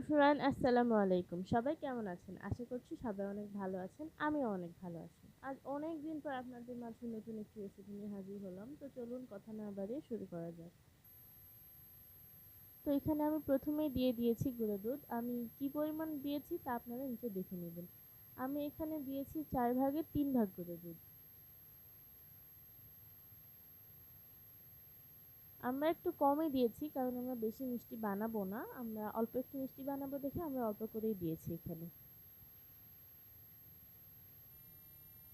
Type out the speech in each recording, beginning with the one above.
Everyone আসসালামু আলাইকুম। সবাই কেমন আছেন? আশা করছি সবাই অনেক ভালো আছেন, আমিও অনেক ভালো আছি। আজ অনেক দিন পর আপনাদের মাঝে নতুন একটি রেসিপি নিয়ে হাজির হলাম, তো চলুন কথা না বাড়িয়ে শুরু করা যাক। তো এখানে আমি প্রথমেই দিয়ে দিয়েছি গুঁড়ো দুধ। আমি কি পরিমাণ দিয়েছি তা আপনারা নিচে দেখে নেবেন। আমি এখানে দিয়েছি চার ভাগের তিন ভাগ গুঁড়ো দুধ। আমরা একটু কমই দিয়েছি, কারণ আমরা বেশি মিষ্টি বানাবো না। আমরা অল্প একটু মিষ্টি বানাবো দেখে আমরা অল্প করেই দিয়েছি এখানে।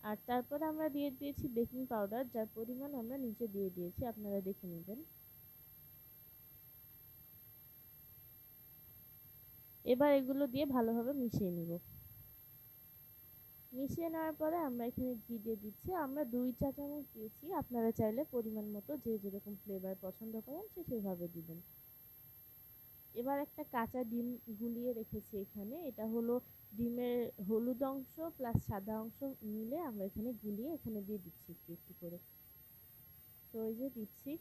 আর তারপরে আমরা দিয়ে দিয়েছি বেকিং পাউডার, যার পরিমাণ আমরা নিচে দিয়ে দিয়েছি, আপনারা দেখে নেবেন। এবার এগুলো দিয়ে ভালোভাবে মিশিয়ে নিব। মিশিয়ে নেওয়ার পরে আমরা এখানে ঘি দিয়ে দিচ্ছি। আমরা দুই চা চামচ দিয়েছি। আপনারা চাইলে পরিমাণ মতো যে যেরকম ফ্লেভার পছন্দ করেন সে সেভাবে দিবেন। এবার একটা কাঁচা ডিম গুলিয়ে রেখেছি এখানে। এটা হলো ডিমের হলুদ অংশ প্লাস সাদা অংশ মিলে আমরা এখানে গুলিয়ে এখানে দিয়ে দিচ্ছি একটু একটু করে। তো এই যে দিচ্ছি।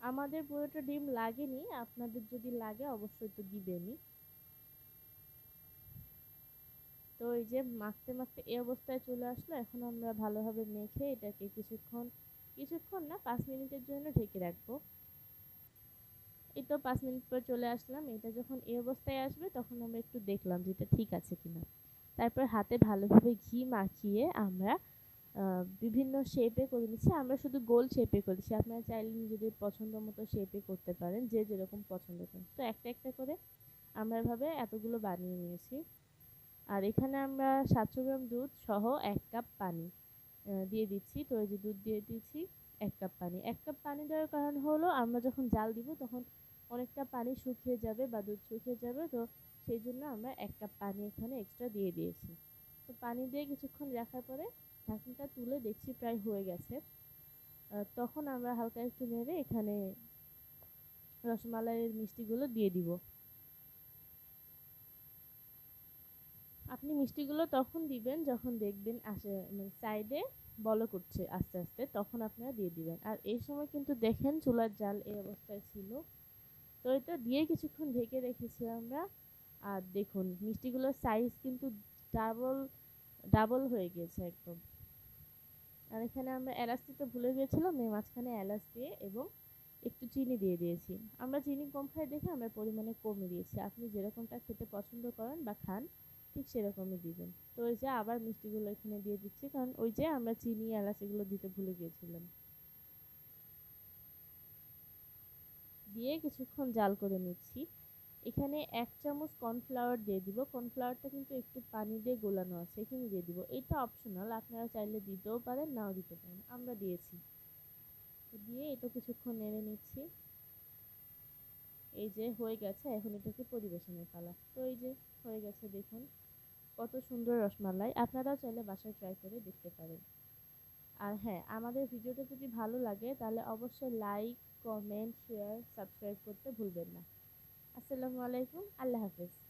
আমাদের পুরোটা ডিম লাগেনি। আপনাদের যদি লাগে অবশ্যই তো দিবেনই। তো এই যে মাখতে মাখতে এই অবস্থায় চলে আসলো। এখন আমরা ভালোভাবে মেখে এটাকে কিছুক্ষণ কিছুক্ষণ না, পাঁচ মিনিটের জন্য ঢেকে রাখব। এই তো পাঁচ মিনিট পর চলে আসলাম। এটা যখন এই অবস্থায় আসবে, তখন আমরা একটু দেখলাম যে এটা ঠিক আছে কিনা। তারপর হাতে ভালোভাবে ঘি মাখিয়ে আমরা বিভিন্ন শেপে করে নিচ্ছি। আমরা শুধু গোল শেপে করেছি। আপনারা চাইলে নিজেদের পছন্দ মতো শেপে করতে পারেন, যে যেরকম পছন্দ করেন। তো একটা একটা করে আমরা এভাবে এতগুলো বানিয়ে নিয়েছি। আর এখানে আমরা সাতশো গ্রাম দুধ সহ এক কাপ পানি দিয়ে দিচ্ছি। তো এই যে দুধ দিয়ে দিচ্ছি, এক কাপ পানি। এক কাপ পানি দেওয়ার কারণ হলো, আমরা যখন জাল দিব তখন অনেকটা পানি শুকিয়ে যাবে বা দুধ শুকিয়ে যাবে। তো সেই জন্য আমরা এক কাপ পানি এখানে এক্সট্রা দিয়ে দিয়েছি। তো পানি দিয়ে কিছুক্ষণ রাখার পরে ঢাকনাটা তুলে দেখছি প্রায় হয়ে গেছে। তখন আমরা হালকা একটু নেড়ে এখানে রসমালাইয়ের মিষ্টিগুলো দিয়ে দিব। আপনি মিষ্টিগুলো তখন দিবেন, যখন দেখবেন আসে মানে সাইডে বলো করছে আস্তে আস্তে, তখন আপনারা দিয়ে দিবেন। আর এই সময় কিন্তু দেখেন চুলার জাল এই অবস্থায় ছিল। তো এটা দিয়ে কিছুক্ষণ ঢেকে রেখেছি আমরা। আর দেখুন, মিষ্টিগুলোর সাইজ কিন্তু ডাবল ডাবল হয়ে গিয়েছে একদম। আর এখানে আমরা এলাচ দিতে ভুলে গিয়েছিলাম, এই মাঝখানে এলাচ দিয়ে এবং একটু চিনি দিয়ে দিয়েছি। আমরা চিনি কম খাই দেখে আমরা পরিমাণে কমে দিয়েছি। আপনি যেরকমটা খেতে পছন্দ করেন বা খান ঠিক সেরকমই দিবেন। তো ওই যে আবার মিষ্টিগুলো এখানে দিয়ে দিচ্ছি, কারণ ওই যে আমরা চিনি, এলাচ এগুলো দিতে ভুলে গিয়েছিলাম। দিয়ে কিছুক্ষণ জাল করে নিচ্ছি। এখানে এক চামচ কর্নফ্লাওয়ার দিয়ে দিব। কর্নফ্লাওয়ারটা কিন্তু একটু পানি দিয়ে গোলানো আছে, এখানে দিয়ে দিব। এটা অপশনাল আপনারা চাইলে দিতেও পারেন, নাও দিতে পারেন। আমরা দিয়েছি। দিয়ে এটা কিছুক্ষণ নেড়ে নিচ্ছি। এই যে হয়ে গেছে, এখন এটাকে পরিবেশনের পালা। তো এই যে হয়ে গেছে, দেখুন, কত সুন্দর রসমালাই। আপনারাও চাইলে বাসায় ট্রাই করে দেখতে পারেন। আর হ্যাঁ আমাদের ভিডিওটা যদি ভালো লাগে, তাহলে অবশ্যই লাইক কমেন্ট শেয়ার সাবস্ক্রাইব করতে ভুলবেন না। আসসালামু আলাইকুম, আল্লাহ হাফেজ।